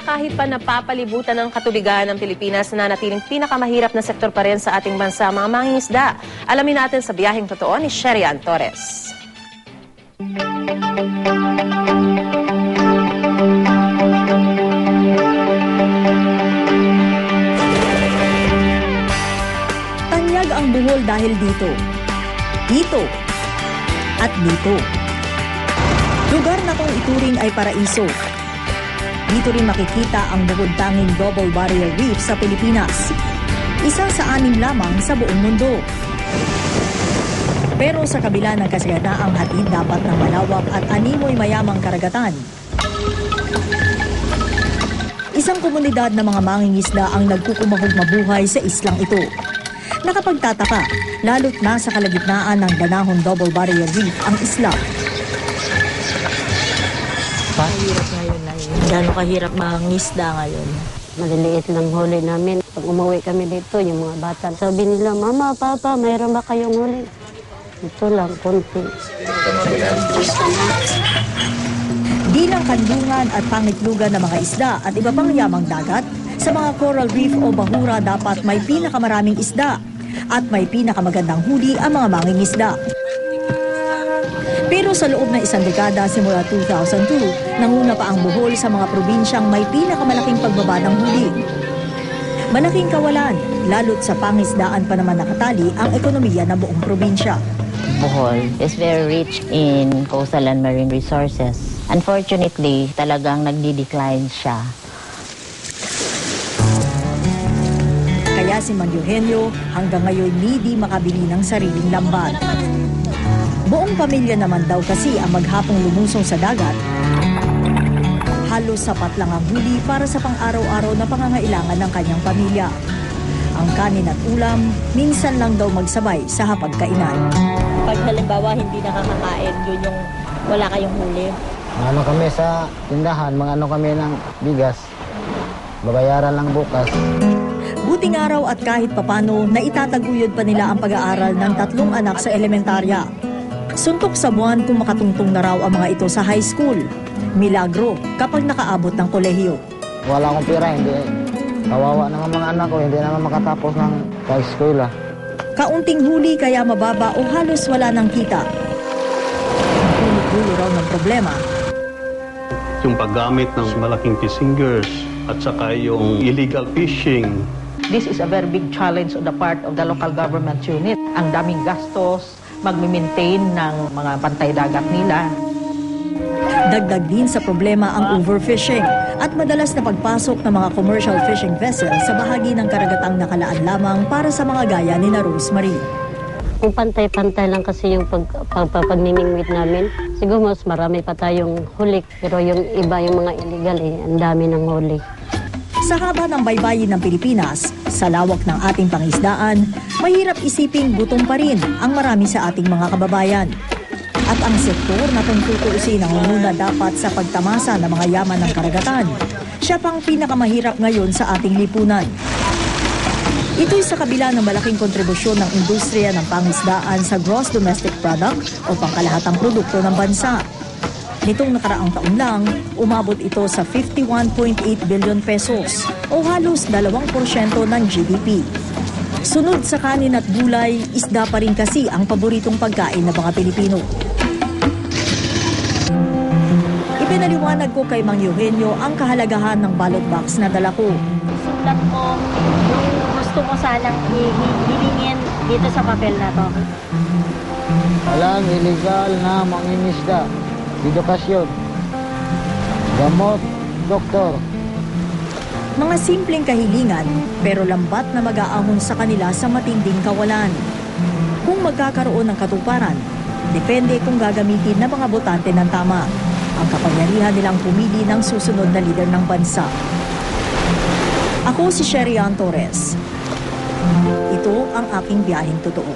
Kahit pa napapalibutan ng katubigan ng Pilipinas na natiling pinakamahirap na sektor pa rin sa ating bansa, mga mangingisda. Alamin natin sa biyaheng totoo ni Sherian Torres. Tanyag ang buhol dahil dito. Dito. At dito. Lugar na kung ituring ay paraiso. Dito rin makikita ang bukod tanging double barrier reef sa Pilipinas. Isa sa anim lamang sa buong mundo. Pero sa kabila ng kasiganaang hatid dapat ng malawak at animoy mayamang karagatan, Isang komunidad ng mga mangingisda ang nagkukumahog mabuhay sa islang ito. Nakapagtataka, lalo't nasa kalagitnaan ng Danahon Double Barrier Reef ang isla. Mahirap ngayon na yun. Gano'ng kahirap mangisda ngayon. Maliliit lang huli namin. Pag umuwi kami dito, yung mga bata, sabi nila, Mama, Papa, mayroon ba kayong huli? Ito lang, konti. Di lang kandungan at pangitlugan ng mga isda at iba pang yamang dagat, sa mga coral reef o bahura dapat may pinakamaraming isda at may pinakamagandang huli ang mga mangingisda. Pero sa loob ng isang dekada simula 2002, nanguna pa ang buhol sa mga probinsyang may pinakamalaking pagbaba ng huli. Malaking kawalan, lalo't sa pangisdaan pa naman nakatali ang ekonomiya ng buong probinsya. Bohol is very rich in coastal and marine resources. Unfortunately, talagang nagdi-decline siya. Kaya si Mang Eugenio hanggang ngayon hindi makabili ng sariling lambat. Buong pamilya naman daw kasi ang maghapong lumusong sa dagat. Halos sapat lang ang huli para sa pang-araw-araw na pangangailangan ng kanyang pamilya. Ang kanin at ulam, minsan lang daw magsabay sa hapagkainan. Pag halimbawa hindi nakakakain, yun yung wala kayong huli. Ano kami sa tindahan, mga ano kami ng bigas. Babayaran lang bukas. Buting araw at kahit papano, naitataguyod pa nila ang pag-aaral ng tatlong anak sa elementarya. Suntok sa buwan kung makatungtong na raw ang mga ito sa high school. Milagro kapag nakaabot ng kolehiyo. Wala akong pera, hindi. Kawawa naman mga anak ko, hindi naman makatapos ng high school ah. Kaunting huli kaya mababa o halos wala ng kita. Ulo-ulo raw ng problema. yung paggamit ng malaking fishing gears at saka yung illegal fishing. This is a very big challenge on the part of the local government unit. Ang daming gastos, magmi-maintain ng mga pantay dagat nila. Dagdag din sa problema ang overfishing at madalas na pagpasok ng mga commercial fishing vessels sa bahagi ng karagatang nakalaan lamang para sa mga gaya ni na Rosemary. Kung pantay-pantay lang kasi yung pag, pag, pag, pagniningwit namin, siguro mas marami pa tayong huli. Pero yung iba, yung mga illegal, eh, ang dami ng huli. Sa haba ng baybayin ng Pilipinas, sa lawak ng ating pangisdaan, mahirap isiping gutom pa rin ang marami sa ating mga kababayan. At ang sektor na kung tutuusin ang muna dapat sa pagtamasa ng mga yaman ng karagatan, siya pang pinakamahirap ngayon sa ating lipunan. Ito'y sa kabila ng malaking kontribusyon ng industriya ng pangisdaan sa gross domestic product o pangkalahatang produkto ng bansa. Nitong nakaraang taon lang, umabot ito sa 51.8 billion pesos o halos 2% ng GDP. Sunod sa kanin at gulay, isda pa rin kasi ang paboritong pagkain ng mga Pilipino. Ipinaliwanag ko kay Mang Eugenio ang kahalagahan ng ballot box na dala ko. Sulat ko yung gusto mo sanang hilingin dito sa papel na to. Walang illegal na mangingisda. Edukasyon. Gamot. Doktor. Mga simpleng kahilingan pero lambat na mag-aahon sa kanila sa matinding kawalan. Kung magkakaroon ng katuparan, depende kung gagamitin ng mga botante ng tama ang kapangyarihan nilang pumili ng susunod na lider ng bansa. Ako si Sherian Torres. Ito ang aking biyaheng totoo.